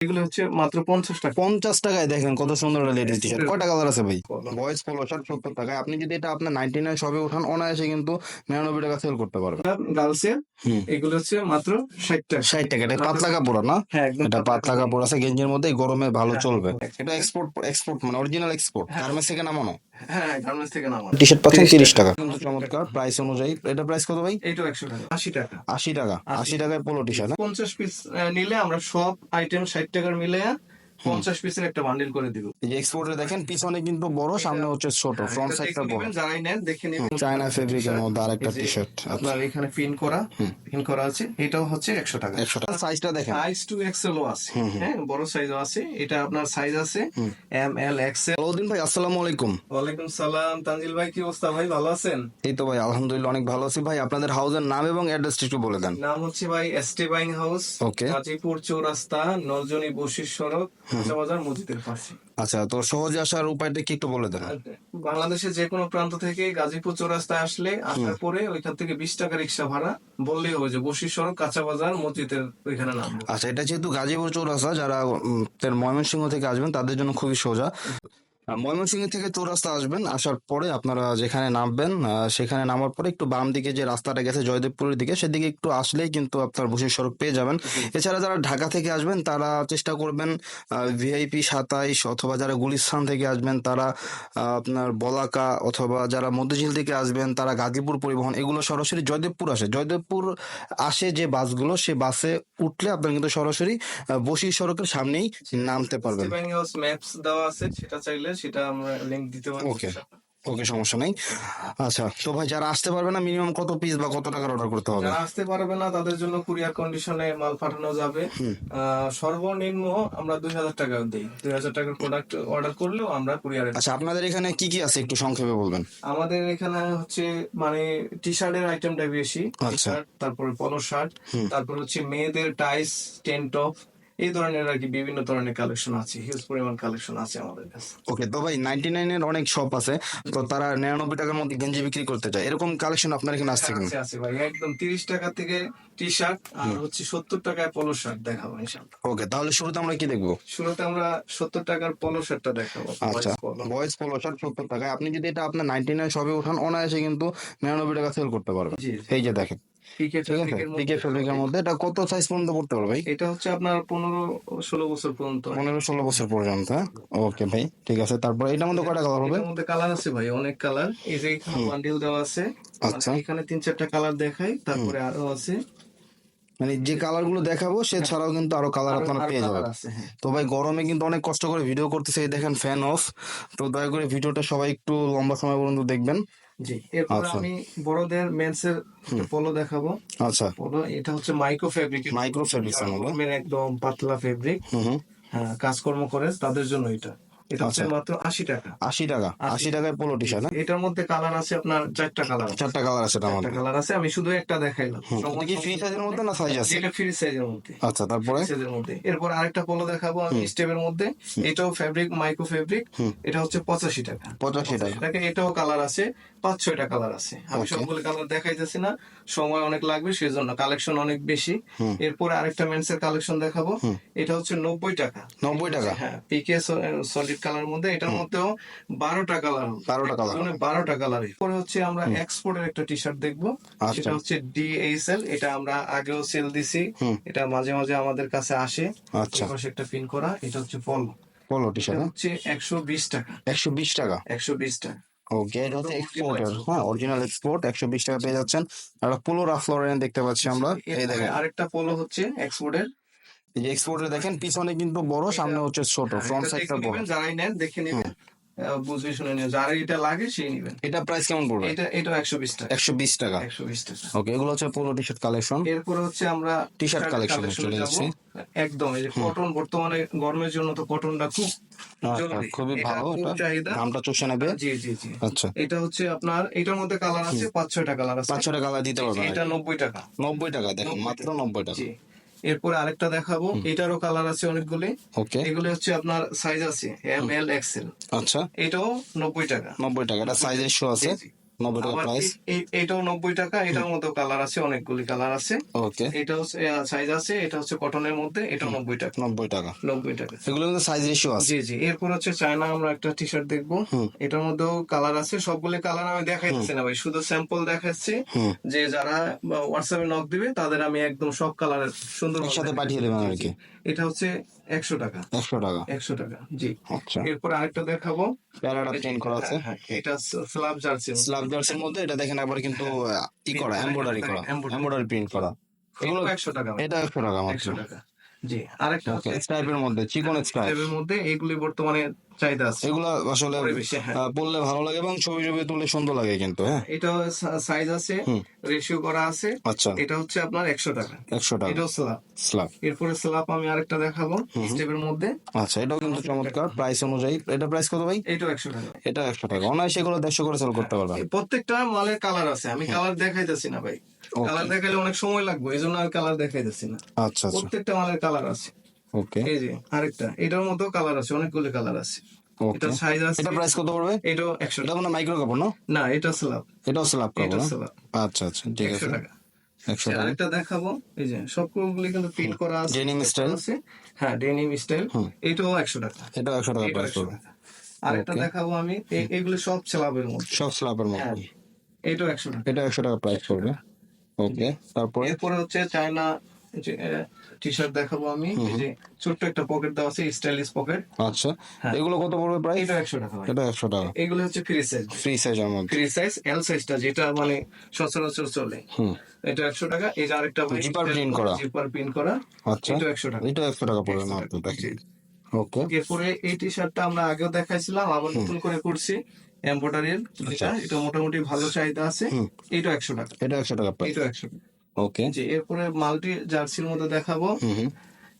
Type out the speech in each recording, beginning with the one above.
এগুলো হচ্ছে মাত্র পঞ্চাশ টাকা। পঞ্চাশ টাকায় দেখেন কত সুন্দর একটা লেডিস টি শার্ট কয়টা কালার আছে ভাই। বয়েজ পোলো শার্ট সত্তর টাকায়। আপনি যদি এটা আপনার নাইনটি নাইন শপে উঠান অনায়াসে কিন্তু নিরানব্বই টাকা সেল করতে পারবেন। গার্লসের এগুলো হচ্ছে মাত্র ষাট টাকা। ষাট টাকা। এটা পাতলা কাপড় না? হ্যাঁ এটা পাতলা কাপড় আছে গেঞ্জির মধ্যে গরমে ভালো হ্যাঁ, চলবে। হ্যাঁ। এটা এক্সপোর্ট এক্সপোর্ট মানে অরিজিনাল এক্সপোর্ট গার্মেন্টস থেকে নামানো? হ্যাঁ টি শার্ট পাচ্ছেন তিরিশ টাকা। কিন্তু চমৎকার প্রাইস অনুযায়ী। এটা প্রাইস কত ভাই? একশো টাকা। আশি টাকা। আশি টাকা। আশি। টাকায় পোলো টি শার্ট পঞ্চাশ পিস নিলে আমরা সব আইটেম ষাট টাকার মিলে পঞ্চাশ পিসের একটা বান্ডিল করে দিব। এক্সপোর্টে দেখেন পিছনে কিন্তু বড় সামনে হচ্ছে ছোট। ফ্রন্ট এটা সাইডটা বড়। যারাই নেন দেখে নেবেন। চায়না ফেব্রিকের মধ্যে আরেকটা টি শার্ট আপনার এখানে পিন করা পিন করা আছে এটাও হচ্ছে একশো টাকা। একশো টাকা। সাইজটা দেখেন। সাইজ টু এক্সেল ও আছে হ্যাঁ বড় সাইজও আছে এটা আপনার সাইজ আছে এম এল এক্সেল আলাউদ্দিন ভাই আসসালামু আলাইকুম। ওয়ালাইকুম সালাম তানজিল ভাই কি অবস্থা ভাই ভালো আছেন? এই তো ভাই আলহামদুলিল্লাহ অনেক ভালো আছি ভাই। আপনাদের হাউসের নাম এবং অ্যাড্রেসটা একটু বলে দেন। নাম হচ্ছে ভাই ST buying house okay Gazipur Chowrasta Naljani Bashir সড়ক বাজার মসজিদের পাশে। আচ্ছা তো সহজে আসার উপায়টা কি একটু বলে দেন? বাংলাদেশের যে কোনো প্রান্ত থেকে গাজীপুর চৌরাস্তায় আসলে আসার পরে ওইখান থেকে বিশ টাকা রিক্সা ভাড়া বললেই হবে যে বসির সড়ক কাঁচা বাজার মসজিদের ওইখানে নাম আচ্ছা এটা যেহেতু গাজীপুর চৌরাস্তা যারা ময়মনসিংহ থেকে আসবেন তাদের জন্য খুবই সোজা। ময়মনসিংহ থেকে চৌরাস্তা আসবেন আসার পরে আপনারা যেখানে নামবেন সেখানে নামার পরে একটু বাম দিকে যে রাস্তাটা গেছে জয়দেবপুরের দিকে সেদিকে একটু আসলেই কিন্তু আপনার বসির সড়ক পেয়ে যাবেন। এছাড়া যারা ঢাকা থেকে আসবেন তারা চেষ্টা করবেন ভিআইপি সাতাইশ অথবা যারা গুলিস্তান থেকে আসবেন তারা আপনার বলাকা অথবা যারা মধ্যঝিল থেকে আসবেন তারা গাজীপুর পরিবহন এগুলো সরাসরি জয়দেবপুর আসে। জয়দেবপুর আসে যে বাসগুলো সে বাসে উঠলে আপনার কিন্তু সরাসরি বসির সড়কের সামনেই নামতে পারবেন। ম্যাপস দেওয়া আছে সেটা চাইলে সেটা আমরা লিংক দিতে পারি ওকে ওকে সমস্যা নেই। আচ্ছা তো ভাই যারা আসতে পারবে না মিনিমাম কত পিস বা কত টাকার অর্ডার করতে হবে? যারা আসতে পারবে না তাদের জন্য কুরিয়ার কন্ডিশনে মাল পাঠানো যাবে। সর্বনিম্ন আমরা দুই হাজার টাকা দিই। দুই হাজার টাকার প্রোডাক্ট অর্ডার করলেও আমরা কুরিয়ারে আচ্ছা আপনাদের এখানে কি কি আছে একটু সংক্ষেপে বলবেন? আমাদের এখানে হচ্ছে মানে টি শার্টের আইটেমটা বেশি। আচ্ছা। তারপরে পলো শার্ট তারপর হচ্ছে মেয়েদের টাইস টেন টপ এই ধরনের আর কি বিভিন্ন ধরনের কালেকশন আছে হিউজ পরিমাণ কালেকশন আছে আমাদের কাছে। ওকে তো ভাই নাইনটি নাইনের অনেক শপ আছে তো তারা নিরানব্বই টাকার মধ্যে গেঞ্জি বিক্রি করতে চায়। এরকম কালেকশন আপনার এখানে আসছে কিনা? আছে ভাই একদম তিরিশ টাকা থেকে টি শার্ট আর হচ্ছে সত্তর টাকায় পলো শার্ট দেখাবো ইনশাল্লাহ ওকে তাহলে শুরুতে আমরা কি দেখব? শুরুতে আমরা সত্তর টাকার পলো শার্টটা দেখাবো আচ্ছা। বয়েজ পোলো শার্ট সত্তর টাকায়। আপনি যদি এটা আপনার নাইনটি নাইন শপে উঠান অনায়াসে কিন্তু নিরানব্বই টাকা সেল করতে পারবেন। এই যে দেখেন। পিকে ঠিক আছে ফেব্রিকের পিকে ফেব্রিকের মধ্যে এটা কত সাইজ পর্যন্ত পড়তে পারবে ভাই? এটা হচ্ছে আপনার পনেরো ষোলো বছর পর্যন্ত। পনেরো ষোলো বছর পর্যন্ত হ্যাঁ? ওকে ভাই ঠিক আছে। তারপরে এটার মধ্যে কয়টা কালার হবে? এটার মধ্যে কালার আছে ভাই অনেক কালার এই যে এখানে বান্ডিল দেওয়া আছে আচ্ছা। মানে এখানে তিন চারটা কালার দেখাই তারপরে আরও আছে। মানে যে কালারগুলো দেখাবো সে ছাড়াও কিন্তু আরও কালার আপনারা পেয়ে যাবেন। হ্যাঁ। তো ভাই গরমে কিন্তু অনেক কষ্ট করে ভিডিও করতেছে দেখেন ফ্যান অফ তো দয়া করে ভিডিওটা সবাই একটু লম্বা সময় পর্যন্ত দেখবেন। জি এরপর আচ্ছা। আমি বড়দের মেন্স এর পলো দেখাবো। আচ্ছা। পলো এটা হচ্ছে মাইক্রো ফেব্রিক মাইক্রো মধ্যে একদম পাতলা ফেব্রিক হ্যাঁ কাজকর্ম করে তাদের জন্য এটা। এটা হচ্ছে আচ্ছা। মাত্র আশি টাকা। আশি টাকা। আশি টাকায় পোলো টি শার্ট এটার মধ্যে কালার আছে আপনার চারটা কালার চারটা কালার আছে এটার কালার আছে আমি শুধু একটা দেখাইলাম। এটা কি ফ্রি সাইজের মধ্যে না সাইজ আছে? এটা ফ্রি সাইজের মধ্যে। আচ্ছা তারপরে? সাইজের মধ্যে। এরপর আরেকটা পলো দেখাবো আমি স্টেপের মধ্যে। এটাও ফেব্রিক মাইক্রো ফেব্রিক এটা হচ্ছে পঁচাশি টাকা। পঁচাশি টাকা। এটাও কালার আছে। পাঁচ ছয়টা কালার আছে। আমি. সবগুলো কালার দেখাইতেছি না সময় অনেক লাগবে সেই জন্য কালেকশন অনেক বেশি। এরপরে আরেকটা মেন্সের কালেকশন দেখাবো। এটা হচ্ছে নব্বই টাকা। নব্বই টাকা? হ্যাঁ পিকে সলিড কালার মধ্যে এটার মধ্যেও বারোটা কালার বারোটা কালার মানে বারোটা কালার পরে হচ্ছে আমরা এক্সপোর্টের একটা টি শার্ট দেখব। আচ্ছা। সেটা হচ্ছে ডিএইচএল এটা আমরা আগেও সেল দিছি। এটা মাঝে মাঝে আমাদের কাছে আসে। আচ্ছা। একটা পিন করা এটা হচ্ছে পলো পোলো টি শার্ট হচ্ছে একশো বিশ টাকা। একশো বিশ টাকা। একশো বিশ টাকা। ওকে এটা হচ্ছে এক্সপোর্টের হ্যাঁ অরিজিনাল এক্সপোর্ট একশো বিশ টাকা পেয়ে যাচ্ছেন। আর পোলো রাফ্লোরেন লরেন দেখতে পাচ্ছি আমরা এই দেখেন। আরেকটা পোলো হচ্ছে এক্সপোর্টের এই যে এক্সপোর্টে দেখেন পিছনে কিন্তু বড় সামনে হচ্ছে ছোট ফ্রন্ট এটা সাইডটা বড়। জানাই যারাই নেন দেখে নেবেন। বুঝবে শুনে নেবেন যারা এটা লাগে সেই নেবেন। এটা প্রাইস কেমন পড়বে? এটা এটা একশো বিশ টাকা। একশো বিশ টাকা। একশো বিশ টাকা। ওকে এগুলো হচ্ছে পোলো টি শার্ট কালেকশন এরপরে হচ্ছে আমরা collection এ collection চলে যাচ্ছি। একদম এই যে কটন বর্তমানে গরমের জন্য তো কটনটা খুব আচ্ছা, খুবই ভালো এটা চাহিদা। দামটা চষে নেবে জি জি জি। আচ্ছা। এটা হচ্ছে আপনার এটার মধ্যে কালার আছে পাঁচ ছয়টা কালার আছে। পাঁচ ছটা কালার দিতে পারবেন। এটা নব্বই টাকা। নব্বই টাকা দেখেন মাত্র নব্বই টাকা। এরপরে আরেকটা দেখাবো। এটারও কালার আছে অনেকগুলি। ওকে। এগুলো হচ্ছে আপনার সাইজ আছে এম এল এক্সেল আচ্ছা। এটাও নব্বই টাকা। নব্বই টাকা এটা সাইজ ইস্যু আছে। জি। নব্বই টাকা প্রাইস এটার কালার আছে অনেকগুলি কালার আছে। ওকে এটা হচ্ছে সাইজ আছে এটা হচ্ছে কটনের মধ্যে এটাও নব্বই টাকা। নব্বই টাকা। নব্বই টাকা। এগুলো কিন্তু সাইজ রেশিও আছে? জি জি। এরপর হচ্ছে চায়না আমরা একটা টি শার্ট দেখব এটার মধ্যেও কালার আছে সবগুলো কালার আমি দেখাইতেছি না ভাই শুধু স্যাম্পল দেখাচ্ছি যে যারা হোয়াটসঅ্যাপে নক দিবে তাদের আমি একদম সব কালারের সুন্দর একসাথে পাঠিয়ে দেবেন আর কি। এটা হচ্ছে একশো টাকা। একশো টাকা? একশো টাকা জি। আচ্ছা। এরপর আরেকটা দেখাবো। প্যারাটা চেঞ্জ করা আছে। হ্যাঁ, এটা স্লাব জার্সি স্লাব জার্সির মধ্যে এটা দেখেন আবার কিন্তু আহ, ই করা এমব্রয়ডারি করা। এমব্রয়ডারি প্রিন্ট করা। এগুলো একশো টাকা এটা একশো টাকা মাত্র। একশো টাকা জি। আরেকটা স্ট্রাইপের মধ্যে চিকন স্ট্রাইপের মধ্যে এগুলি বর্তমানে চাহিদা আছে। এগুলো আসলে হ্যাঁ। পরলে ভালো লাগে এবং ছবি ছবি তুললে সুন্দর লাগে কিন্তু হ্যাঁ? এটা সাইজ আছে রেশিও করা আছে। আচ্ছা। এটা হচ্ছে আপনার একশো টাকা। একশো টাকা। এটাও এরপরে আমি আরেকটা দেখাবো স্টেপের মধ্যে। আচ্ছা এটাও কিন্তু চমৎকার। প্রাইস অনুযায়ী। এটা প্রাইস কত ভাই? এটাও একশো টাকা। এটা একশো টাকা। অনায়াসে এগুলো দেড়শো করে সেল করতে পারবেন। প্রত্যেকটা মালের কালার আছে। আমি কালার দেখাইতেছি না ভাই। কালার দেখাইলে অনেক সময় লাগবে এই জন্য আর কালার দেখাইতেছি না। আচ্ছা আচ্ছা। প্রত্যেকটা মালের কালার আছে। ওকে এই যে আরেকটা। এটার মধ্যেও কালার আছে অনেকগুলো কালার আছে। এটা সাইজ আছে এটা প্রাইস কত পড়বে? এটাও একশো এটা মানে মাইক্রো কাপড় না না এটা এটাও স্ল্যাব কাপড় এটা না স্লাব আচ্ছা আচ্ছা ঠিক আছে। টাকা। একশো টাকা। আরেকটা দেখাবো। এই যে সবগুলি কিন্তু প্রিন্ট করা আছে Denim style? আছে হ্যাঁ ডেনিম স্টাইল এটাও একশো টাকা। এটাও একশো টাকা এটাও প্রাইস পড়বে। আরেকটা দেখাবো আমি। এগুলো সব স্লাবের মধ্যে। সব স্ল্যাবের হ্যাঁ মধ্যে এটাও একশো টাকা। এটা একশো টাকা প্রাইস পড়বে। ওকে তারপরে? এরপরে হচ্ছে চায়না টি শার্ট দেখাবো আমি। যে ছোট্ট একটা পকেট দেওয়া আছে স্টাইলিশ পকেট আচ্ছা। হ্যাঁ। এগুলো কত পড়বে প্রাইস এটা একশো টাকা এটা একশো টাকা। এগুলো হচ্ছে ফ্রি সাইজ ফ্রি সাইজের মধ্যে ফ্রি সাইজ এল সাইজটা যেটা মানে সচরাচর চলে। এটা একশো টাকা। এই যে আরেকটা print করা। জিপার প্রিন্ট করা আচ্ছা। এটা একশো টাকা। এটা একশো টাকা পড়বে মাত্র ওকে এরপরে এই টি শার্টটা আমরা আগেও দেখাইছিলাম আবার নতুন করে করছি এমব্রয়ডারির এটা মোটামুটি ভালো চাহিদা আছে। এটা একশো টাকা। এটা একশো টাকা এটা একশো টাকা। ওকে। যে এরপরে মাল্টি জার্সির মধ্যে দেখাবো।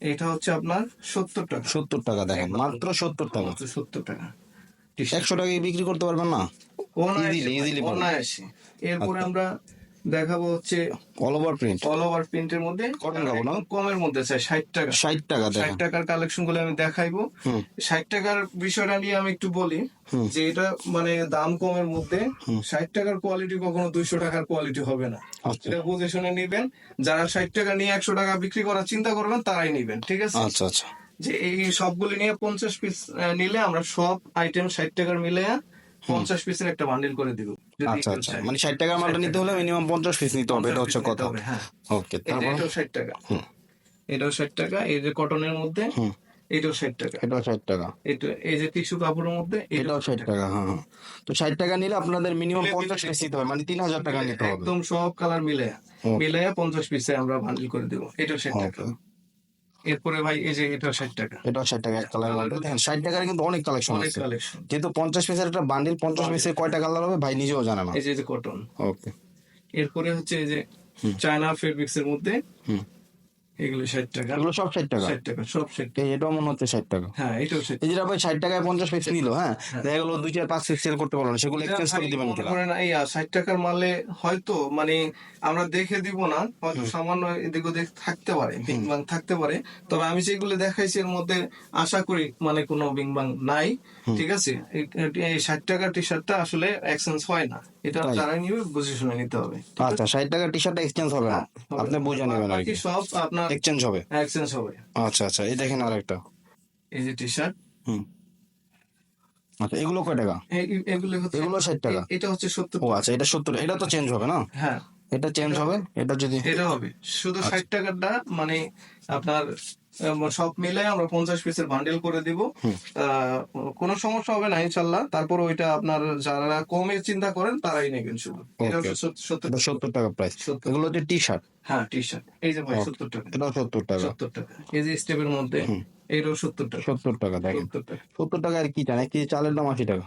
এটা হচ্ছে আপনার সত্তর টাকা। সত্তর টাকা দেখেন মাত্র সত্তর টাকা। মাত্র সত্তর টাকা। একশো টাকায় বিক্রি করতে পারবেন না? easily এরপরে আমরা দেখাবো হচ্ছে all over print all over প্রিন্টের মধ্যে কাপড় না? কমের মধ্যে চাই ষাট টাকা। ষাট টাকা ষাট টাকার কালেকশনগুলো আমি দেখাইবো। ষাট টাকার বিষয়টা নিয়ে আমি একটু বলি যে এটা মানে দাম কমের মধ্যে ষাট টাকার কোয়ালিটি কখনো দুইশো টাকার কোয়ালিটি হবে না। আচ্ছা। এটা বুঝে শুনে নিবেন। যারা ষাট টাকা নিয়ে একশো টাকা বিক্রি করার চিন্তা করবেন তারাই নিবেন ঠিক আছে? আচ্ছা আচ্ছা। যে এই সবগুলি নিয়ে পঞ্চাশ পিস নিলে আমরা সব আইটেম ষাট টাকার মিলে পঞ্চাশ পিসের একটা বান্ডিল করে দিব আচ্ছা আচ্ছা। মানে ষাট টাকার মালটা নিতে হলে মিনিমাম পঞ্চাশ পিস নিতে হবে এটা হচ্ছে কথা। হ্যাঁ। ওকে তারপর? এটাও ষাট টাকা। এটাও ষাট টাকা এই যে কটনের মধ্যে এটাও ষাট টাকা। এটাও ষাট টাকা। এটা এই যে টিস্যু কাপড়ের মধ্যে এটাও ষাট টাকা। হ্যাঁ হ্যাঁ। তো ষাট টাকা নিলে আপনাদের মিনিমাম পঞ্চাশ পিস নিতে হবে মানে তিন হাজার টাকা নিতে হবে। একদম সব কালার মিলে মিলে পঞ্চাশ পিসে আমরা বান্ডিল করে দেবো এটাও ষাট টাকা. এরপরে ভাই এই যে এটা ষাট টাকা। এটা ষাট টাকা এক কালার মধ্যে দেখেন ষাট টাকার কিন্তু অনেক কালেকশন অনেক কালেকশন যেহেতু পঞ্চাশ পিসের একটা বান্ডিল পঞ্চাশ পিসের কয়টা কালার হবে ভাই নিজেও জানে না। এই যে কটন ওকে এরপরে হচ্ছে এই যে চায়না ফেব্রিক্স এর মধ্যে এগুলো ষাট টাকা। এগুলো সব ষাট টাকা? ষাট টাকা সব ষাট এটাও মনে হচ্ছে ষাট টাকা। হ্যাঁ এটাও ষাট যেটা ভাই ষাট টাকায় পঞ্চাশ পিস নিল হ্যাঁ? দেখা গেলো দুই চার পাঁচ পিস সেল করতে পারল না সেগুলো এক্সচেঞ্জ করে দিবেন কিনা এই ষাট টাকার মালে হয়তো মানে আমরা দেখে দিব না হয়তো সামান্য এদিক ওদিক থাকতে পারে বিংবাং থাকতে পারে। তবে আমি যেগুলো দেখাইছি এর মধ্যে আশা করি মানে কোনো বিংবাং নাই। ঠিক আছে? এই- ষাট টাকার টি শার্টটা আসলে এক্সচেঞ্জ হয় না। এটা? তারাই নিবে বুঝে শুনে নিতে হবে আচ্ছা ষাট টাকার টি শার্ট এক্সচেঞ্জ হবে না? আপনি বুঝে নেবেন আর কি। সব আপনার এক্সচেঞ্জ হবে? এক্সচেঞ্জ হবে। আচ্ছা আচ্ছা এই দেখেন আরেকটা। এই যে টি শার্ট হুম। আচ্ছা এগুলো কয় টাকা? এগুলো এগুলো ষাট টাকা? এটা হচ্ছে সত্তর ও আচ্ছা এটা সত্তর এটা তো চেঞ্জ হবে না? হ্যাঁ। এটা চেঞ্জ হবে? এটা যদি এটা হবে। শুধু আচ্ছা। ষাট টাকারটা মানে আপনার সব মিলে আমরা পঞ্চাশ পিসের বান্ডেল করে দিব। কোনো সমস্যা হবে না ইনশাল্লাহ। তারপর ওইটা আপনার যারা কমে চিন্তা করেন তারাই নেবেন শুধু। সত্তর টাকা প্রাইস। এগুলো হচ্ছে টি শার্ট হ্যাঁ টি শার্ট এই যে ভাই সত্তর টাকা। সত্তর টাকা। সত্তর টাকা। এই যে স্টেপের মধ্যে এইটাও সত্তর টাকা। সত্তর টাকা দেখেন। সত্তর টাকা। আর কি জানে কি চালের দাম আশি টাকা।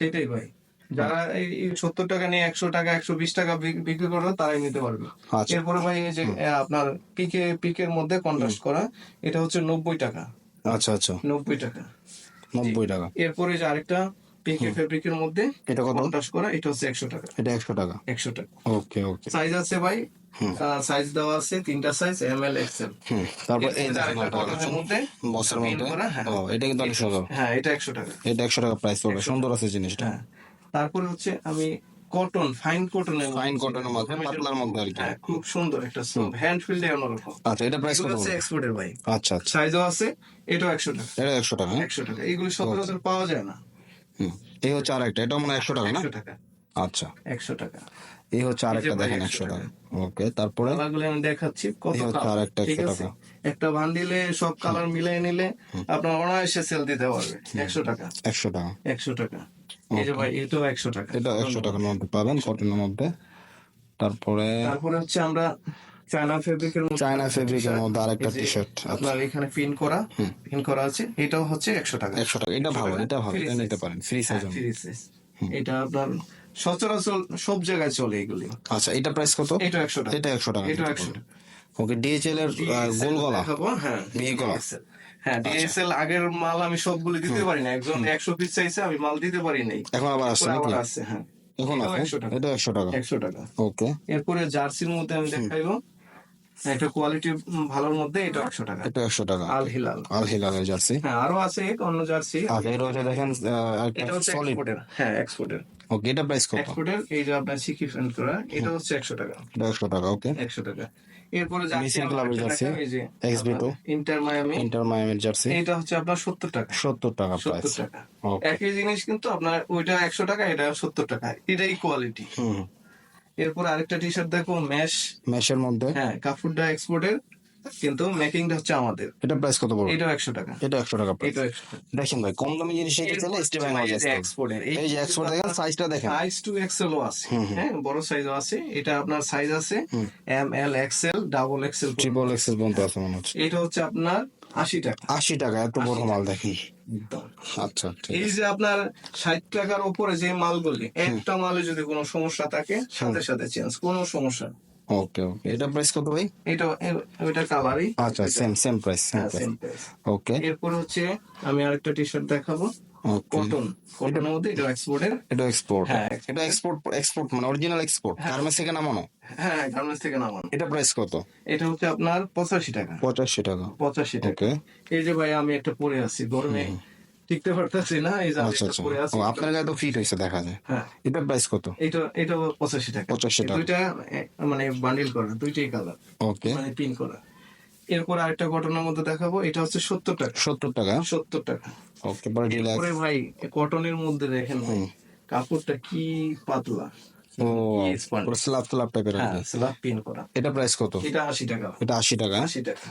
সেটাই ভাই। যারা এই সত্তর টাকা নিয়ে একশো টাকা একশো বিশ টাকা বিক্রি করবে তারাই নিতে পারবে। আচ্ছা। এরপরে ভাই এই যে আপনার পিকে পিকের মধ্যে কন্ট্রাস্ট করা এটা হচ্ছে নব্বই টাকা। আচ্ছা আচ্ছা। নব্বই টাকা। নব্বই টাকা। এরপরে যে আরেকটা পিকে ফেব্রিকের মধ্যে এটা কত? কন্ট্রাস্ট করা এটা হচ্ছে একশো টাকা। এটা একশো টাকা। একশো টাকা। ওকে ওকে। সাইজ আছে ভাই? সাইজ দেওয়া আছে তিনটা সাইজ এম এল এক্সেল তারপর এই মধ্যে বক্সের মধ্যে? হ্যাঁ। এটা কিন্তু অনেক সুন্দর। হ্যাঁ এটা একশো টাকা। এটা একশো টাকা প্রাইস পড়বে। সুন্দর আছে জিনিসটা। হ্যাঁ। তারপরে হচ্ছে আমি কটন ফাইন কটনের ফাইন কটনের মধ্যে পাতলার মধ্যে আর কি। হ্যাঁ খুব সুন্দর একটা সব হ্যান্ড ফিল্ডে অন্যরকম। আচ্ছা এটা প্রাইস কত পড়বে? এক্সপোর্টের ভাই আচ্ছা আচ্ছা। সাইজও আছে এটাও একশো টাকা। এটা একশো টাকা হ্যাঁ? একশো টাকা। এইগুলো সচরাচর পাওয়া যায় না। হুম। এই হচ্ছে আরেকটা এটা মনে হয় একশো টাকা না? একশো টাকা। আচ্ছা। একশো টাকা। এই হচ্ছে আরেকটা দেখেন 100 একশো টাকা। ওকে তারপরে? কালারগুলো আমি দেখাচ্ছি কত কালার আরেকটা ঠিক 100 আছে? টাকা। একটা বান্ডিলে সব কালার মিলিয়ে নিলে আপনার অনায়াসে সেল দিতে পারবে। একশো টাকা। একশো টাকা। একশো টাকা। এটাও একশো টাকা। এটা একশো টাকার মধ্যে পাবেন কটনের মধ্যে। তারপরে তারপরে হচ্ছে আমরা চায়না ফেব্রিকের মধ্যে চায়না ফেব্রিকের মধ্যে আরেকটা টি শার্ট আপনার এখানে পিন করা পিন করা আছে এটাও হচ্ছে একশো টাকা। একশো টাকা এটা ভালো এটা ভালো এটা নিতে পারেন ফ্রি সাইজ free size। এটা আপনার সচরাচর সব জায়গায় চলে এগুলি। আচ্ছা এটা প্রাইস কত? এটা একশো টাকা। এটা একশো টাকা এটা একশো টাকা ওকে ডিএচএল এর গোল গলা হ্যাঁ গলা। হ্যাঁ ডিএসএল আগের মাল আমি সবগুলো দিতে পারি না একজন একশো পিস চাইছে আমি মাল দিতে পারি নাই এখন আবার আসছে আবার আছে হ্যাঁ। এখন এটাও আছে 100 টাকা। এটা একশো টাকা। একশো টাকা। ওকে। এরপরে জার্সির মধ্যে আমি দেখাইবো। একটা কোয়ালিটি ভালোর মধ্যে এটা একশো টাকা। এটা একশো টাকা। আল হিলাল আল হিলালের জার্সি? হ্যাঁ আরও আছে এক অন্য জার্সি। আচ্ছা এটা হচ্ছে দেখেন এটা হচ্ছে এক্সপোর্টের হ্যাঁ এক্সপোর্টের ওকে এটা প্রাইস কত? এক্সপোর্টের এই যে আপনার করা এটা হচ্ছে একশো টাকা। একশো টাকা ওকে। একশো টাকা। এরপরে Missing club এর jersey, XB2 Inter Miami Inter মায়ামির jersey. এটা হচ্ছে আপনার সত্তর টাকা। সত্তর টাকা সত্তর টাকা। একই জিনিস কিন্তু আপনার ওইটা একশো টাকা এটা সত্তর টাকা। এটাই কোয়ালিটি হুম। এরপর আরেকটা টি শার্ট দেখো ম্যাশ ম্যাশের মধ্যে। হ্যাঁ কাপড়টা এক্সপোর্টের কিন্তু মেকিংটা হচ্ছে আমাদের। এটা প্রাইস কত পড়বে? এটাও একশো টাকা। এটা একশো টাকা প্রাইস এটাও দেখেন ভাই কম দামি জিনিস নিতে চাইলে স্টেপ এক্সপোর্টের এই যে এক্সপোর্ট দেখেন সাইজটা দেখেন। সাইজ টু এক্সেল আছে। হ্যাঁ বড় সাইজও আছে। এটা আপনার সাইজ আছে M L XL double XL triple XL পর্যন্ত আছে। মনে হচ্ছে। এটা হচ্ছে আপনার আশি টাকা। আশি টাকা এত বড় মাল দেখি। আচ্ছা এই যে আপনার ষাট টাকার উপরে যে মালগুলি একটা মালে যদি কোনো সমস্যা থাকে সাথে সাথে চেঞ্জ কোনো সমস্যা। ওকে ওকে এটা প্রাইস কত ভাই? এটা ওইটা কালারই আচ্ছা সেম সেম প্রাইস সেম হ্যাঁ, প্রাইস ওকে এরপর হচ্ছে আমি আরেকটা টি শার্ট দেখাবো ওকে কটন কটনের মধ্যে এটা এক্সপোর্টের এটা এক্সপোর্ট হ্যাঁ, এটা এক্সপোর্ট এক্সপোর্ট মানে অরিজিনাল এক্সপোর্ট গার্মেন্টস থেকে নামানো? হ্যাঁ গার্মেন্টস থেকে নামানো। এটা প্রাইস কত? এটা হচ্ছে আপনার পঁচাশি টাকা। পঁচাশি টাকা। পঁচাশি টাকা। এই যে ভাই আমি একটা পরে আছি গরমে টিকতে পারতেছি না এই আচ্ছা আচ্ছা। আপনার গায়ে তো ফিট হয়েছে দেখা যায়। হ্যাঁ। এটা প্রাইস কত? এটা এটা পঁচাশি টাকা। 85 টাকা। দুইটা মানে বান্ডিল করা দুইটাই কালার ওকে মানে পিন করা। এরপর আরেকটা ঘটনার মধ্যে দেখাবো এটা হচ্ছে সত্তর টাকা। সত্তর টাকা? সত্তর টাকা। ওকে পরে ভাই কটনের মধ্যে দেখেন ভাই কাপড়টা কি পাতলা। স্ল্যাব স্ল্যাব টাইপের আর হ্যাঁ কি। স্ল্যাব পিন করা। এটা প্রাইস কত? এটা আশি টাকা। এটা আশি টাকা? আশি টাকা।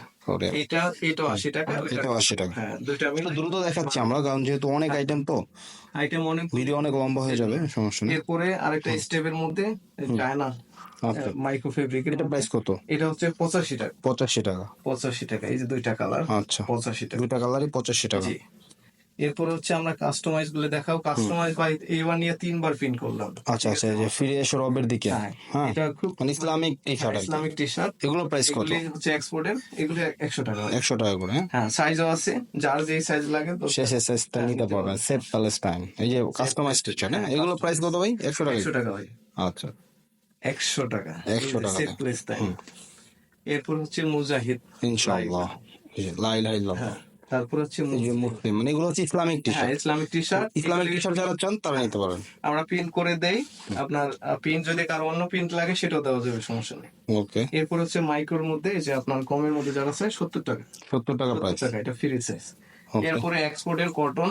এটা এটাও আশি টাকা এটাও আশি টাকা। হ্যাঁ দুইটা মিলে দ্রুত দেখাচ্ছি আমরা কারণ যেহেতু অনেক আইটেম তো আইটেম অনেক ভিডিও অনেক লম্বা হয়ে যাবে সমস্যা নেই। এরপরে আরেকটা স্টেপের মধ্যে চায়না আচ্ছা। মাইক্রো ফেব্রিকের এটা প্রাইস কত? এটা হচ্ছে পঁচাশি টাকা। পঁচাশি টাকা। পঁচাশি টাকা এই যে দুইটা কালার আচ্ছা। পঁচাশি টাকা। দুইটা কালারই পঁচাশি টাকা। এরপর হচ্ছে আমরা কাস্টমাইজগুলো দেখাও। কাস্টমাইজ ভাই এইবার নিয়ে তিনবার প্রিন্ট করলাম। আচ্ছা আচ্ছা এই যে ফিরে এসো রবের দিকে। হ্যাঁ, হ্যাঁ এটা খুব মানে Islamic T shirt Islamic T shirt এগুলো প্রাইস কত? এগুলি হচ্ছে এক্সপোর্টের এগুলি একশো টাকা একশো টাকা করে হ্যাঁ? হ্যাঁ সাইজও আছে যার যেই সাইজ লাগে তো শেষ সাইজটা নিতে পারবেন সেট প্যালেস্টাইন এই যে কাস্টমাইজ টি শার্ট হ্যাঁ? এগুলো প্রাইস কত ভাই? একশো টাকা। একশো টাকা ভাই। আচ্ছা। একশো টাকা। 100 টাকা। সেট প্লেস তাই এরপর হচ্ছে মুজাহিদ ইনশাআল্লাহ। এই যে লা ইলাহা ইল্লাল্লাহ হ্যাঁ। তারপর হচ্ছে মুসলিম। মানে এগুলো হচ্ছে ইসলামিক টি হ্যাঁ shirt Islamic T shirt Islamic T shirt যারা চান তারা নিতে পারেন। আমরা প্রিন্ট করে দেই। আপনার প্রিন্ট যদি কারও অন্য প্রিন্ট লাগে সেটাও দেওয়া যাবে সমস্যা নেই। ওকে। এরপর হচ্ছে মাইক্রোর মধ্যে যে আপনার কমের মধ্যে যারা চাই সত্তর টাকা। সত্তর টাকা প্রাইস টাকা এটা ফ্রি সাইজ এরপরে এক্সপোর্টের কটন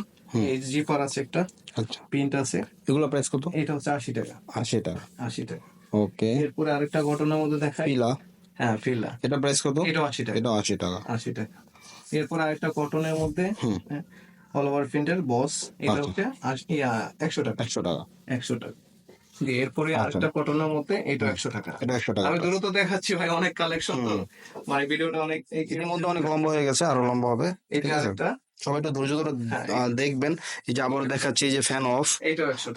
এই জিপার আছে একটা। আচ্ছা। প্রিন্ট আছে। এগুলো প্রাইস কত? এটা হচ্ছে আশি টাকা। আশি টাকা। আশি টাকা। ওকে। এরপরে আরেকটা ঘটনার মধ্যে দেখাই। পিলা হ্যাঁ ফিলা। এটা প্রাইস কত? এটাও আশি টাকা। এটাও আশি টাকা। আশি টাকা। এরপর আরেকটা কটনের মধ্যে অল ওভার প্রিন্টের বস এটা আচ্ছা। হচ্ছে ইয়া, একশো টাকা। একশো টাকা। একশো টাকা। এরপরে আচ্ছা। আরেকটা কটনের মধ্যে এটা একশো টাকা। এটা একশো টাকা। আমি দ্রুত দেখাচ্ছি ভাই অনেক কালেকশন তো। মানে ভিডিওটা অনেক এর মধ্যে অনেক লম্বা হয়ে গেছে আরও লম্বা হবে। এটা আরেকটা সবাই একটু ধৈর্য ধরে আহ, দেখবেন। এই যে আবার দেখাচ্ছি এই যে ফ্যান অফ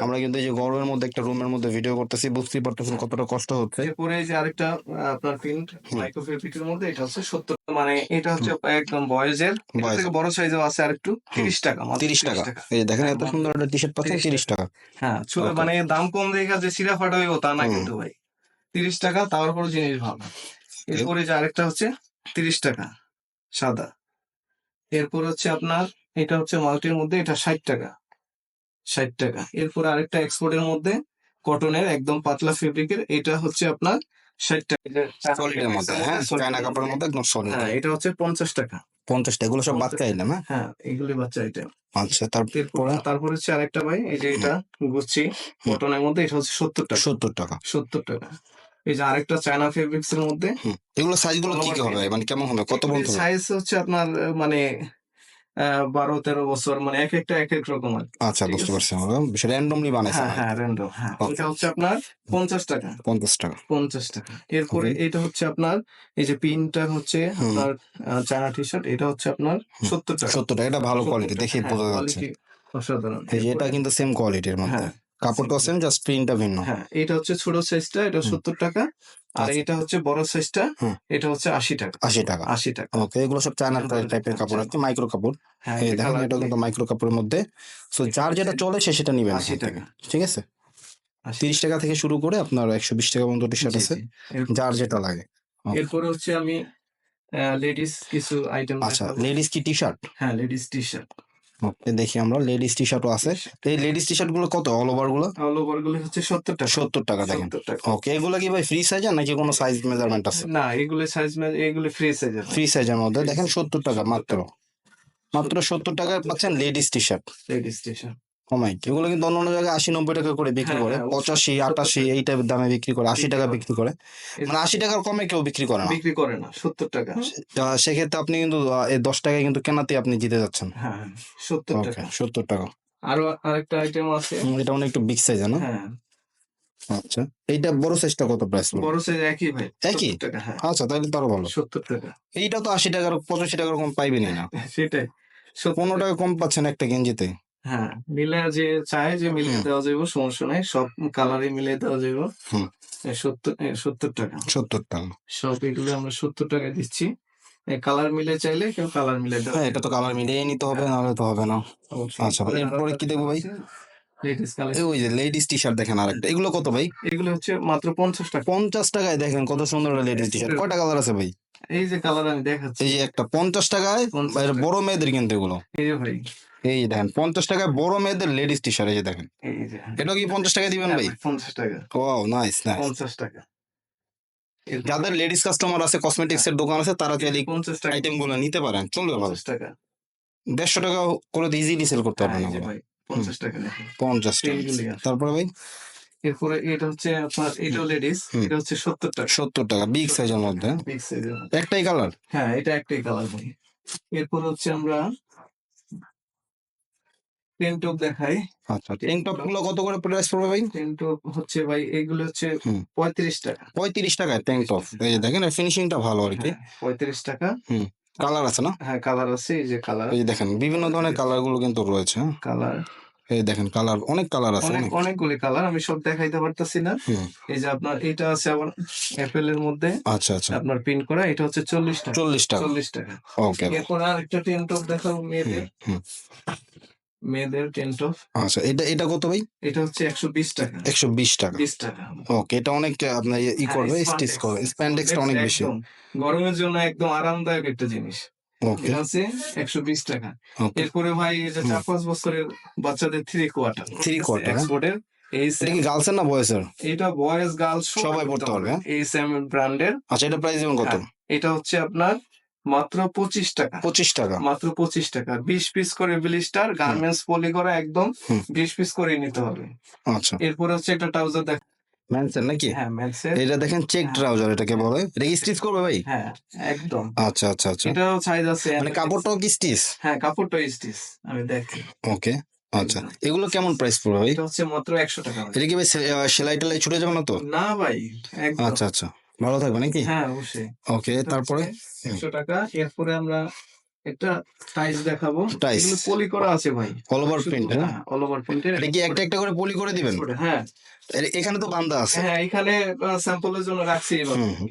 আমরা কিন্তু এই যে গরমের মধ্যে একটা রুমের মধ্যে ভিডিও করতেছি বুঝতেই পারতেছেন কতটা কষ্ট হচ্ছে। এরপরে এই যে আরেকটা আপনার প্রিন্ট মাইক্রো মধ্যে এটা হচ্ছে সত্তর মানে এটা হচ্ছে একদম বয়েজের থেকে বড় সাইজও আছে আরেকটু তিরিশ টাকা তিরিশ টাকা। এই দেখেন এত সুন্দর একটা টি শার্ট পাচ্ছেন তিরিশ টাকা। হ্যাঁ মানে দাম কম দেখে যে সিরা ফাটা হইব তা না কিন্তু ভাই। তিরিশ টাকা তার উপর জিনিস ভালো। এরপরে যে আরেকটা হচ্ছে তিরিশ টাকা সাদা। এরপর হচ্ছে আপনার এটা হচ্ছে মাল্টির মধ্যে এটা ষাট টাকা ষাট টাকা। এরপর আরেকটা এক্সপোর্টের মধ্যে কটনের একদম পাতলা ফেব্রিকের এটা হচ্ছে আপনার ষাট টাকা। সলিডের মধ্যে হ্যাঁ চায়না কাপড়ের মধ্যে। একদম সলিড হ্যাঁ এটা হচ্ছে পঞ্চাশ টাকা। পঞ্চাশটা এগুলো সব বাচ্চা আইলাম হ্যাঁ? হ্যাঁ এগুলি বাচ্চা আইটেম আচ্ছা তারপরে? তারপরে হচ্ছে আরেকটা ভাই এই যে এটা গুচ্ছি কটনের মধ্যে এটা হচ্ছে সত্তর টাকা। সত্তর টাকা। সত্তর টাকা। এই যে আরেকটা চায়না ফেব্রিক্স এর মধ্যে এগুলো সাইজগুলো কি কি হবে? মানে কেমন হবে? কত পর্যন্ত সাইজ হচ্ছে আপনার মানে বারো তেরো বছর মানে এক একটা এক এক রকম আচ্ছা বুঝতে পারছি আমরা। র্যান্ডমলি বানাইছে হ্যাঁ হ্যাঁ র্যান্ডম হ্যাঁ। এটা হচ্ছে আপনার পঞ্চাশ টাকা। পঞ্চাশ টাকা। পঞ্চাশ টাকা। এরপরে এটা হচ্ছে আপনার এই যে পিনটা হচ্ছে আপনার চায়না টি শার্ট এটা হচ্ছে আপনার সত্তর টাকা। সত্তর টাকা এটা ভালো কোয়ালিটি। দেখে হ্যাঁ, বোঝা যাচ্ছে। অসাধারণ। এটা কিন্তু সেম কোয়ালিটির মধ্যে। হ্যাঁ। কাপড়টা সেম জাস্ট প্রিন্টটা ভিন্ন। হ্যাঁ এটা হচ্ছে ছোট সাইজটা এটা। সত্তর টাকা আর আচ্ছা। এটা হচ্ছে বড় সাইজটা। এটা হচ্ছে আশি টাকা। আশি টাকা। আশি টাকা। ওকে এগুলো সব চায়না হ্যাঁ, টাইপের কাপড় আছে মাইক্রো কাপড়। হ্যাঁ এই দেখেন এটা কিন্তু মাইক্রো কাপড়ের মধ্যে। সো যার যেটা চলে সে সেটা নিবেন আশি টাকা। ঠিক আছে? তিরিশ টাকা থেকে শুরু করে আপনার একশো বিশ টাকা পর্যন্ত টি শার্ট আছে যার যেটা লাগে। এরপরে হচ্ছে আমি লেডিস কিছু আইটেম আচ্ছা লেডিস কি টি শার্ট হ্যাঁ লেডিস টি শার্ট দেখি আমরা লেডিস টি শার্টও আছে। এই লেডিস টি শার্টগুলো কত অল ওভারগুলো? অল ওভারগুলো হচ্ছে সত্তর টাকা। সত্তর টাকা দেখেন। ওকে এগুলো কি ভাই ফ্রি সাইজ নাকি কোনো সাইজ মেজারমেন্ট আছে? না এগুলো সাইজ এগুলো ফ্রি সাইজ ফ্রি সাইজের মধ্যে। দেখেন সত্তর টাকা মাত্র। মাত্র সত্তর টাকায় পাচ্ছেন ladies T shirt ladies T shirt কমাইট এগুলো কিন্তু অন্য অন্য জায়গায় আশি নব্বই টাকা করে বিক্রি হ্যাঁ, করে হ্যাঁ, পঁচাশি আটাশি এই টাইপের দামে বিক্রি করে আশি টাকা বিক্রি করে। মানে আশি টাকার কমে কেউ বিক্রি করে না। বিক্রি করে না সত্তর টাকা। সেক্ষেত্রে আপনি কিন্তু দশ টাকায় কিন্তু কেনাতে আপনি জিতে যাচ্ছেন। হ্যাঁ সত্তর টাকা। সত্তর টাকা। আরও আরেকটা আইটেম আছে। এটা অনেক একটু বিগ সাইজ না? হ্যাঁ। আচ্ছা এইটা বড় সাইজটা কত প্রাইস বড় সাইজ একই ভাই একই? 70 টাকা আচ্ছা তাহলে তো আরও ভালো। সত্তর টাকা। এইটা তো আশি টাকার পঁচাশি টাকার কম পাইবেনই না। সেটাই। পনেরো টাকা কম পাচ্ছেন একটা গেঞ্জিতে। হ্যাঁ মিলে যে চাই যে মিলিয়ে দেওয়া যাইব সমস্যা নাই সব কালারে মিলিয়ে দেওয়া যাইব। সত্তর সত্তর টাকা। সত্তর টাকা। সব এগুলো আমরা সত্তর টাকা দিচ্ছি। কালার মিলে চাইলে কেউ কালার মিলে দেওয়া হ্যাঁ এটা তো কালার মিলিয়ে নিতে হবে নাহলে তো হবে না। আচ্ছা, এরপরে কি দেখব ভাই? লেডিস ওই যে লেডিস টি শার্ট দেখেন আরেকটা। এগুলো কত ভাই? এগুলো হচ্ছে মাত্র পঞ্চাশ টাকা। পঞ্চাশ টাকায় দেখেন কত সুন্দর লেডিস টি শার্ট কয়টা কালার আছে ভাই? এই যে কালার আমি দেখাচ্ছি। এই যে একটা পঞ্চাশ টাকায় 50 বাইরে টাকা। বড় মেয়েদের কিন্তু এগুলো। এই যে ভাই। এই দেখেন পঞ্চাশ টাকায় বড় মেয়েদের লেডিস টি শার্ট এই যে দেখেন। এটা কি পঞ্চাশ টাকা দিবেন ভাই? পঞ্চাশ টাকা। ওয়াও নাইস নাইস পঞ্চাশ টাকা। যাদের লেডিস কাস্টমার আছে কসমেটিক্স এর দোকান আছে তারা চাইলে পঞ্চাশ টাকা। আইটেমগুলো নিতে পারেন। চলবে ভালো। দেড়শো টাকা করে ইজিলি সেল করতে হ্যাঁ, পারবেন এই যে এগুলো। ভাই। পঞ্চাশ টাকা পঞ্চাশ টাকা তারপরে ভাই? এরপরে এটা হচ্ছে আপনার এটাও লেডিস এটা হচ্ছে সত্তর টাকা। সত্তর টাকা বিগ সাইজের মধ্যে? বিগ সাইজের একটাই কালার? হ্যাঁ এটা একটাই কালার ভাই। এরপর হচ্ছে আমরা টেন টপ দেখাই। আচ্ছা ট্যাঙ্ক টপগুলো কত করে প্রাইস পড়বে ভাই? টেন টপ হচ্ছে ভাই এগুলো হচ্ছে হুম। পঁয়ত্রিশ টাকা। পঁয়ত্রিশ টাকায় ট্যাঙ্ক টপ। এই যে দেখেন ফিনিশিংটা ভালো আর কি। হ্যাঁ, পঁয়ত্রিশ টাকা। কালার আছে না? হ্যাঁ কালার আছে এই যে কালার এই দেখেন বিভিন্ন ধরনের কালারগুলো কিন্তু রয়েছে। কালার এই দেখেন কালার অনেক কালার আছে অনেক অনেক। অনেকগুলি কালার আমি সব দেখাইতে পারতাছি না। হুম। এই যে আপনার এটা আছে আবার অ্যাপেল এর মধ্যে। আচ্ছা আচ্ছা। আপনার প্রিন্ট করা এটা হচ্ছে চল্লিশ টাকা। চল্লিশ টাকা। চল্লিশ টাকা। ওকে এরপর আর একটা টেন টপ দেখাবো মেয়েদের মেয়েদের টেন টপ আচ্ছা এটা এটা কত ভাই? এটা হচ্ছে একশো বিশ টাকা। একশো বিশ টাকা। বিশ টাকা। ওকে এটা অনেক আপনার ই হ্যাঁ, করবে স্টিচ করবে। স্প্যান্ডেক্সটা অনেক বেশি। গরমের জন্য একদম আরামদায়ক একটা জিনিস। ওকে। এটা হচ্ছে একশো বিশ টাকা। এরপরে ভাই এটা চার পাঁচ বছরের বাচ্চাদের থ্রি কোয়ার্টার quarter, হ্যাঁ? এক্সপোর্টের এই কি না বয়েসের এটা বয়েজ গার্লস সবাই পড়তে পারবে? এই সেম ব্র্যান্ডের আচ্ছা এটা প্রাইস যেমন কত? হ্যাঁ। এটা হচ্ছে আপনার মাত্র পঁচিশ টাকা। পঁচিশ টাকা। মাত্র পঁচিশ টাকা। বিশ পিস করে ব্লিস্টার গার্মেন্টস পলি করা একদম বিশ পিস করে নিতে হবে। আচ্ছা। এরপরে হচ্ছে একটা ট্রাউজার দেখ ম্যানসের নাকি? হ্যাঁ ম্যাক্সের এটা দেখেন চেক হ্যাঁ। ট্রাউজার এটাকে বলে। এটা কি স্টিচ করবে ভাই? হ্যাঁ একদম। আচ্ছা আচ্ছা আচ্ছা। এটাও সাইজ আছে মানে কাপড়টাও কি স্টিচ হ্যাঁ কাপড়টা স্টিচ আমি দেখি। ওকে আচ্ছা। এগুলো কেমন প্রাইস পড়বে ভাই? এটা হচ্ছে মাত্র একশো টাকা। এটা কি ভাই সেলাই টেলাই ছুটে যাবে না তো? না ভাই আচ্ছা আচ্ছা। ভালো থাকবে নাকি? হ্যাঁ অবশ্যই। ওকে তারপরে? একশো টাকা এরপরে আমরা একটা টাইস দেখাবো। টাইস এগুলো পলি করা আছে ভাই। অল ওভার প্রিন্ট হ্যাঁ? অল ওভার প্রিন্টের এটা কি একটা একটা করে পলি করে দিবেন? হ্যাঁ। এখানে তো বান্দা আছে। হ্যাঁ এখানে স্যাম্পলের জন্য রাখছি।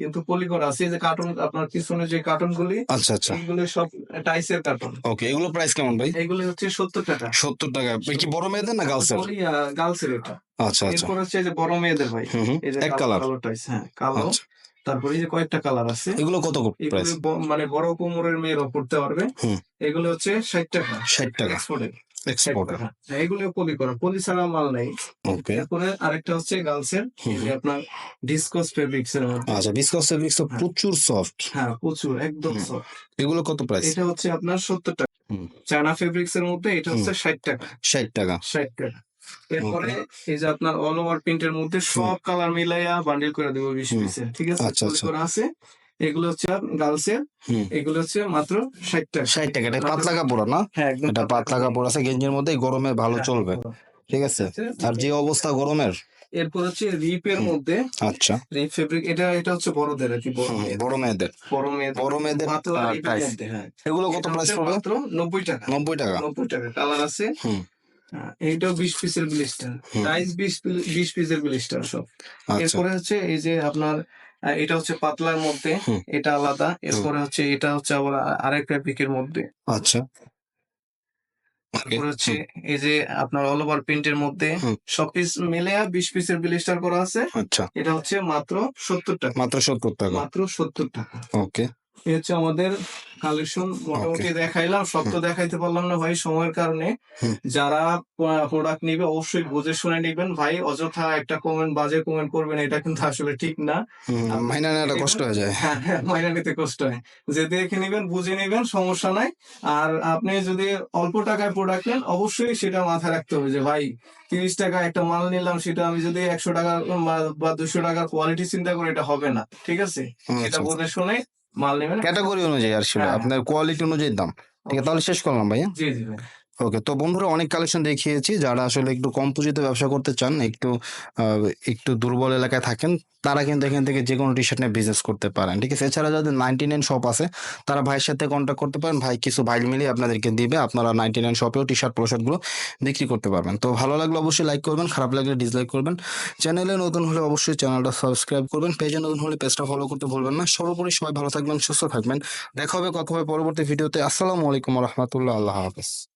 কিন্তু পলি করা আছে এই যে কার্টুন আপনার পিছনে যে কার্টুন গুলি আচ্ছা আচ্ছা। এইগুলো সব টাইসের কার্টুন ওকে এগুলো প্রাইস কেমন ভাই? এগুলো হচ্ছে সত্তর টাকা। সত্তর টাকা। কি বড় মেয়েদের না গার্লসের গার্লসের এটা। আচ্ছা আচ্ছা। এরপর হচ্ছে যে বড় মেয়েদের ভাই। এক কালার কালো টাইস হ্যাঁ কালো। আচ্ছা। তারপরে এই যে কয়েকটা কালার আছে এগুলো কত প্রাইস মানে বড় কোমরের মেয়েরা পড়তে পারবে। এগুলো হচ্ছে ষাট টাকা। ষাট টাকা। এক্সপোর্টের এক্সপোর্ট হ্যাঁ, এগুলো পলি করা। পলি ছাড়া মাল নেই। ওকে এরপরে আরেকটা হচ্ছে গার্লসের যে আপনার ডিসকস ফেব্রিক্স এর মধ্যে। আচ্ছা বিসকস ফেব্রিক্স তো প্রচুর সফট হ্যাঁ প্রচুর একদম soft। এগুলো কত প্রাইস এটা হচ্ছে আপনার সত্তর টাকা। চায়না ফেব্রিক্স এর মধ্যে এটা হচ্ছে ষাট টাকা। ষাট টাকা। ষাট টাকা। এরপরে এই যে আপনার অল ওভার প্রিন্টের মধ্যে সব কালার মিলাইয়া বান্ডিল করে দেবো বিশ। পিসের ঠিক আছে? আচ্ছা, আচ্ছা। করা আছে? এগুলো হচ্ছে গার্লস এর এগুলো হচ্ছে মাত্র ষাট টাকা। ষাট টাকা এটা পাতলা কাপড় না? হ্যাঁ এটা পাতলা কাপড় আছে গেঞ্জির মধ্যে গরমে ভালো হ্যাঁ, চলবে ঠিক আছে? আর যে অবস্থা গরমের? এরপর হচ্ছে রিপ এর মধ্যে আচ্ছা। রিপ ফেব্রিক এটা এটা হচ্ছে বড়দের আর কি বড় মেয়েদের। বড় মেয়েদের। বড় মেয়েদের রিপের হ্যাঁ। এগুলো কত প্রাইস পড়বে? মাত্র নব্বই টাকা। নব্বই টাকা। নব্বই টাকা। কালার আছে হুম। এইটাও বিশ পিসের ব্লিস্টার। প্রাইস বিশ বিশ পিসের ব্লিস্টার সব। আচ্ছা। এরপরে হচ্ছে এই যে আপনার এটা হচ্ছে পাতলার মধ্যে এটা আলাদা। এরপরে হচ্ছে এটা হচ্ছে আবার আ- আরেক ফেব্রিকের মধ্যে। আচ্ছা। তারপরে হচ্ছে এই যে আপনার অল ওভার প্রিন্টের মধ্যে সব পিস মিলে বিশ পিসের ব্লিস্টার করা আছে। আচ্ছা। এটা হচ্ছে মাত্র সত্তর টাকা। মাত্র সত্তর টাকা। মাত্র সত্তর টাকা। ওকে। এই হচ্ছে আমাদের কালেকশন মোটামুটি দেখাইলাম সব তো দেখাইতে পারলাম না ভাই সময়ের কারণে। যারা প্রোডাক্ট নিবে অবশ্যই বুঝে শুনে নিবেন ভাই অযথা একটা কমেন্ট বাজে কমেন্ট করবেন এটা কিন্তু আসলে ঠিক না। মাইনা নেওয়াটা কষ্ট হয়ে যায়। হ্যাঁ, হ্যাঁ, মাইনা নিতে কষ্ট হয়। যে দেখে নিবেন বুঝে নিবেন সমস্যা নাই। আর আপনি যদি অল্প টাকায় প্রোডাক্ট নেন অবশ্যই সেটা মাথায় রাখতে হবে যে ভাই তিরিশ টাকা একটা মাল নিলাম সেটা আমি যদি একশো টাকা বা- বা দুশো টাকার কোয়ালিটি চিন্তা করি এটা হবে না। ঠিক আছে? সেটা বুঝে শুনে মাল নেবেন? ক্যাটাগরি অনুযায়ী আর ছিল হ্যাঁ। আপনার কোয়ালিটি অনুযায়ী দাম। ঠিক আছে তাহলে শেষ করলাম ভাইয়া। জি জি ভাই। ওকে তো বন্ধুরা অনেক কালেকশন দেখিয়েছি যারা আসলে একটু কম পুঁজিতে ব্যবসা করতে চান, একটু একটু দুর্বল এলাকায় থাকেন, তারা কিন্তু এখান থেকে যে কোনো টি শার্ট নিয়ে বিজনেস করতে পারেন, ঠিক আছে? এছাড়া যাদের নাইনটি নাইন শপ আছে, তারা ভাইয়ের সাথে কন্ট্যাক্ট করতে পারেন, ভাই কিছু ভাইল মিলিয়ে আপনাদেরকে দিবে, আপনারা নাইনটি নাইন শপেও টি শার্টগুলো বিক্রি করতে পারবেন। তো ভালো লাগলে অবশ্যই লাইক করবেন, খারাপ লাগলে ডিসলাইক করবেন। চ্যানেলে নতুন হলে অবশ্যই চ্যানেলটা সাবস্ক্রাইব করবেন পেজে নতুন হলে পেজটা ফলো করতে ভুলবেন না। সর্বোপরি সবাই ভালো থাকবেন, সুস্থ থাকবেন। দেখা হবে, কথা হবে পরবর্তী ভিডিওতে আসসালামু আলাইকুম রহমতুল্লাহ, আল্লাহ হাফেজ।